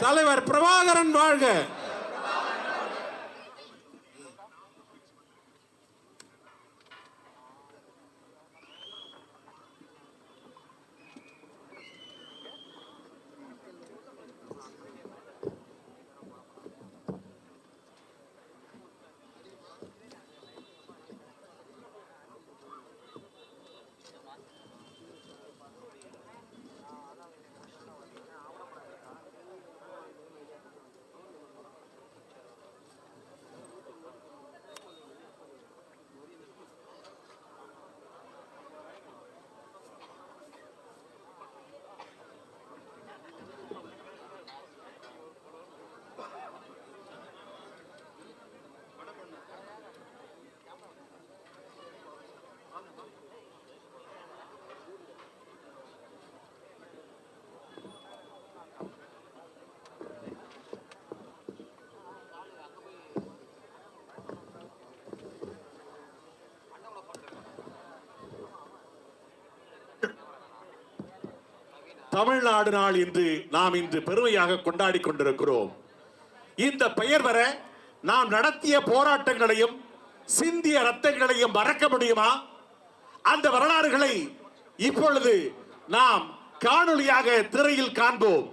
தலைவர் பிரபாகரன் வாழ்க. தமிழ்நாடு நாள் இன்று நாம் இன்று பெருமையாக கொண்டாடி கொண்டிருக்கிறோம். இந்த பெயர் வர நாம் நடத்திய போராட்டங்களையும் சிந்திய ரத்தங்களையும் மறக்க முடியுமா? அந்த வரலாறுகளை இப்பொழுது நாம் காணொளியாக திரையில் காண்போம்.